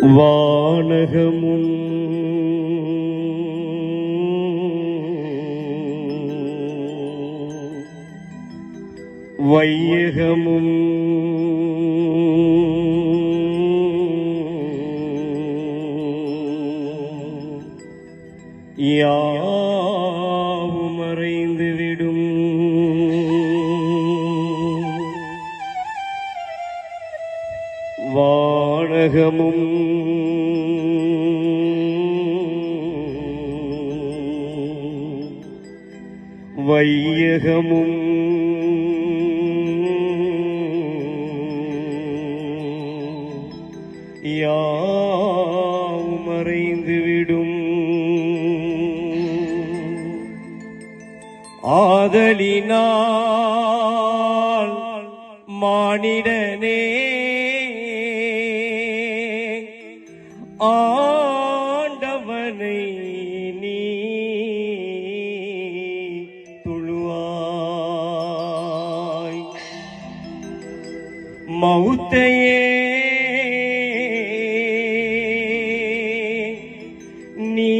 வானகமும் வையகமும் யாவும் உலகமும் வையகமும் யாவும் மறைந்துவிடும் ஆதலினால் மானிடனே ஆண்டவனை நீ துழுவாய். மௌத்தையே நீ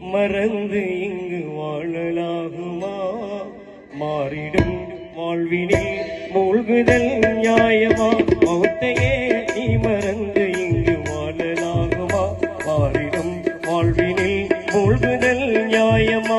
மறந்து இங்கு வாழலாகுமா? மாறிடும் வாழ்வினே மூழ்குதல் நியாயமா? மூழ்குதல் நியாயமா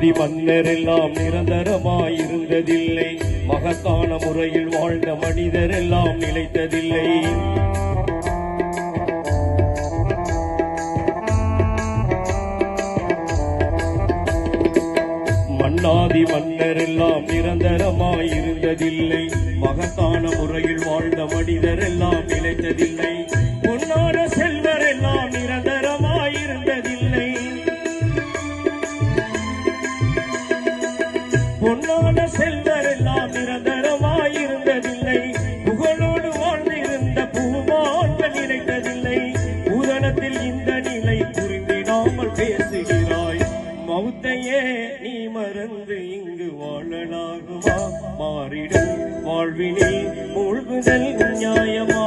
மன்னாதி மன்னரெல்லாம் நிரந்தரமாயிருந்ததில்லை. மகத்தான முறையில் வாழ்ந்த மனிதரெல்லாம் நிலைத்ததில்லை. மன்னாதி மன்னரெல்லாம் நிரந்தரமாயிருந்ததில்லை. மகத்தான முறையில் வாழ்ந்த மனிதரெல்லாம் நிலைத்ததில்லை. மறந்து இங்கு வாழலாகுமா? மாறிடும் வாழ்வினில் மூழ்குதல் நியாயமா?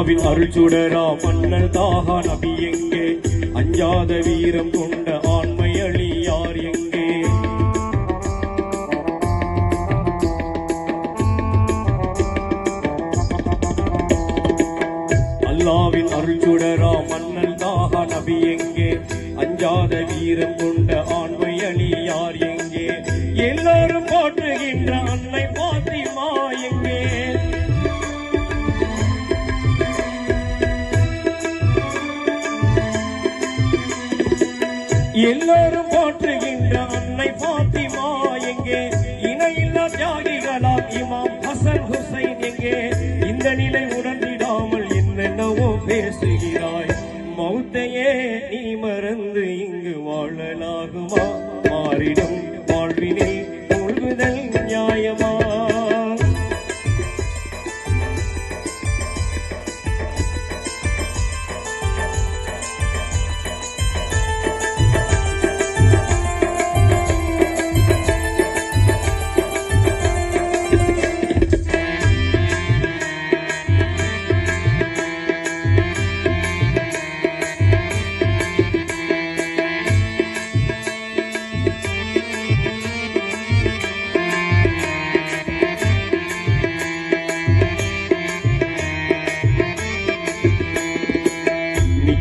அல்லாவின் அருள் சுடரா மன்னல் தாகா நபி எங்கே? அஞ்சாத வீரம் கொண்ட ஆண்மை அழி யார் எங்கே? அல்லாவின் அருள் சுடரா மன்னல் தாகா நபி எங்கே? அஞ்சாத வீரம் கொண்ட எல்லாரும் போற்றுகின்ற அன்னை பாத்திமா எங்கே? இணையில்லா தியாகிகளாம் இமாம் ஹசன் ஹுசைன் எங்கே? இந்த நிலை உணர்ந்திடாமல் என்னென்னவோ பேசுகிறாய். மௌத்தையே நீ மறந்து இங்கு வாழலாகுமா? மாறிடும்.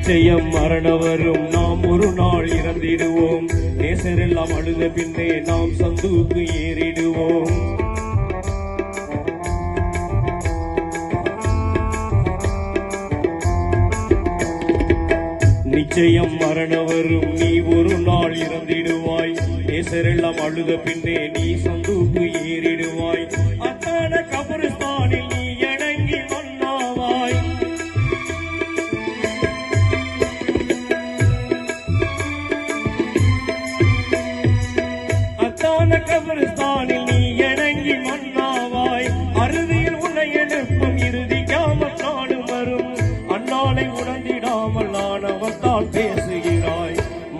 நிச்சயம் மரணம் வரும் நாம் ஒரு நாள் இறந்திடுவோம். நேசரெல்லாம் அழுத பின்னே நாம் சந்துக்கு ஏறிடுவோம். நிச்சயம் மரணம் வரும் நீ ஒரு நாள் இறந்திடுவாய். நேசரெல்லாம் அழுத பின்னே நீ சந்துக்கு ஏறிடு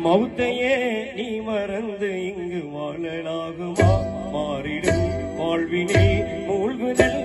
மவுத்தையே நீ மறந்து இங்கு வாழலாகுமா? மாறிடும் வாழ்வினை மூழ்குதல்